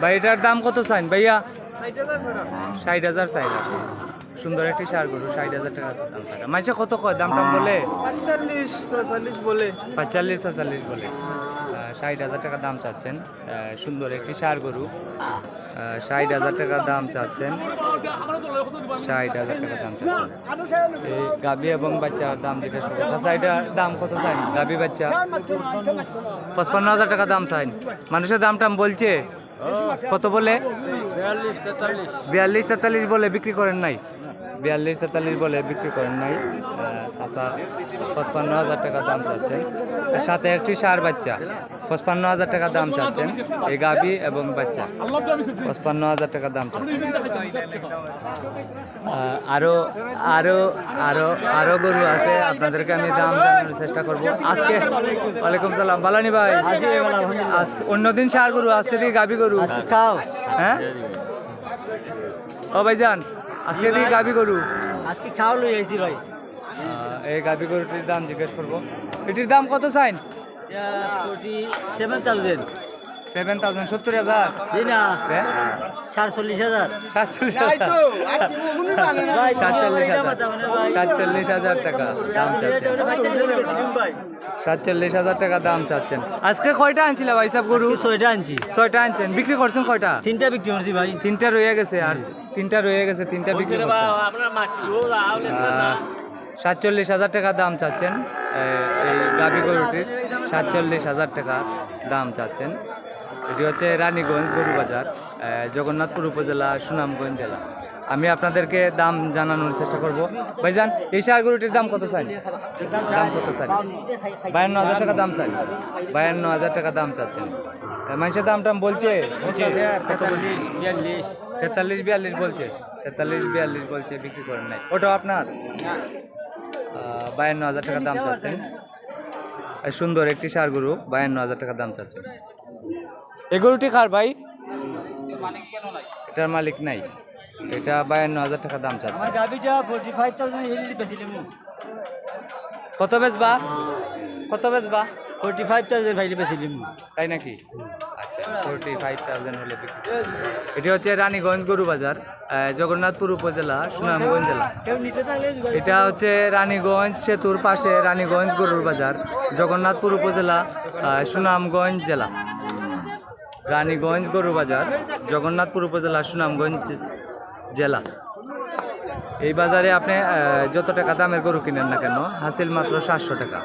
ভাই এটার দাম কত চাইন? ভাইয়া? ষাট হাজার চাই আছে সুন্দর একটি সার গরু ষাট হাজার টাকা দাম মাইসে কত কয়? দাম টাম বলে? পঁয়তাল্লিশ ছয়চল্লিশ বলে। পঁয়তাল্লিশ ছয়চল্লিশ বলে। ষাট হাজার টাকা দাম চাচ্ছেন। সুন্দর একটি সার গরু। ষাট হাজার টাকা দাম চাচ্ছেন। ষাট হাজার টাকা দাম চাচ্ছেন। এই গাবি এবং বাচ্চার দাম জিজ্ঞেস করব চাচা দাম কত চাই গাবি বাচ্চা? পঁচপান্ন হাজার টাকা দাম চাই মানুষের দাম টাম বলছে? কত বলে? বিয়াল্লিশ তেতাল্লিশ। বিয়াল্লিশ তেতাল্লিশ বলে বিক্রি করেন নাই? বিয়াল্লিশ তেতাল্লিশ বলে বিক্রি করেন নাই। চাষা পঁচপান্ন হাজার টাকা দাম চাচ্ছেন। সাথে একটি সার বাচ্চা পঁচপান্ন হাজার টাকা দাম চাচ্ছেন। এই গাভি এবং বাচ্চা পঁচপান্ন হাজার টাকা দাম চাচ্ছেন। আহ, আরও আরও আরও আরও গরু আছে আপনাদেরকে আমি দাম জানানোর চেষ্টা করব। আজকে ওয়ালাইকুম সালাম। বালানি ভাই আজকে অন্যদিন সার গরু আজকে দিয়ে গাভি গরু। খাও। হ্যাঁ? ও ভাইজান আজকে দিকে গাবি গরু? আজকে খাওয়া লই আইছি ভাই। এই গাবি গরুটির দাম জিজ্ঞেস করব। এটির দাম কত চাইন? সেভেন থাউজেন্ড সেভেন থাউজেন্ড সত্তর হাজার। হ্যাঁ? সাতচল্লিশ হাজার। সাতচল্লিশ হাজার। সাতচল্লিশ হাজার। টাকা দাম চাচ্ছেন। সাতচল্লিশ হাজার টাকা দাম চাচ্ছেন। আজকে কয়টা আনছিল ভাই সাহেব গরু? ছয়টা আনছি। ছয়টা আনছেন। বিক্রি করছেন কয়টা? তিনটা বিক্রি করছি ভাই। তিনটা রয়ে গেছে আর তিনটা রয়ে গেছে তিনটা বিক্রি সাতচল্লিশ হাজার টাকা দাম চাচ্ছেন। এই গাভি গরুটির সাতচল্লিশ হাজার টাকা দাম চাচ্ছেন। এটি হচ্ছে রানীগঞ্জ গরু বাজার জগন্নাথপুর উপজেলা সুনামগঞ্জ জেলা। আমি আপনাদেরকে দাম জানানোর চেষ্টা করব। ভাইজান এই সার গরুটির দাম কত চাই? দাম কত চাই? বায়ান্ন হাজার টাকা দাম চাই। বায়ান্ন হাজার টাকা দাম চাচ্ছেন। মানুষের দাম টাম বলছে? বিয়াল্লিশ। তেতাল্লিশ বিয়াল্লিশ বলছে। তেতাল্লিশ বিয়াল্লিশ বলছে বিক্রি করেন নাই। ওটাও আপনার? বায়ান্ন হাজার টাকা দাম চাচ্ছেন। সুন্দর একটি সার গরু বায়ান্ন হাজার টাকা দাম চাচ্ছেন। এই গরুটি কার ভাই। এটার মালিক নাই। এটা বায়ান্ন হাজার টাকা দাম চাচ্ছে। কত বেচবা? কত বেচবা? ফোর্টি ফাইভ থাউজেন্ড ভাইলি বেছিলাম তাই নাকি? আচ্ছা ফোরটি ফাইভ থাউজেন্ড হলে বিক্রি এটি হচ্ছে রানীগঞ্জ গরু বাজার জগন্নাথপুর উপজেলা সুনামগঞ্জ জেলা। কেউ নিতে থাকলে এটা হচ্ছে রানীগঞ্জ সেতুর পাশে রানীগঞ্জ গরুর বাজার জগন্নাথপুর উপজেলা সুনামগঞ্জ জেলা। রানীগঞ্জ গরুবাজার, জগন্নাথপুর উপজেলা সুনামগঞ্জ জেলা। এই বাজারে আপনি যত টাকা দামের গরু কিনেন না কেন, হাসিল মাত্র সাতশো টাকা।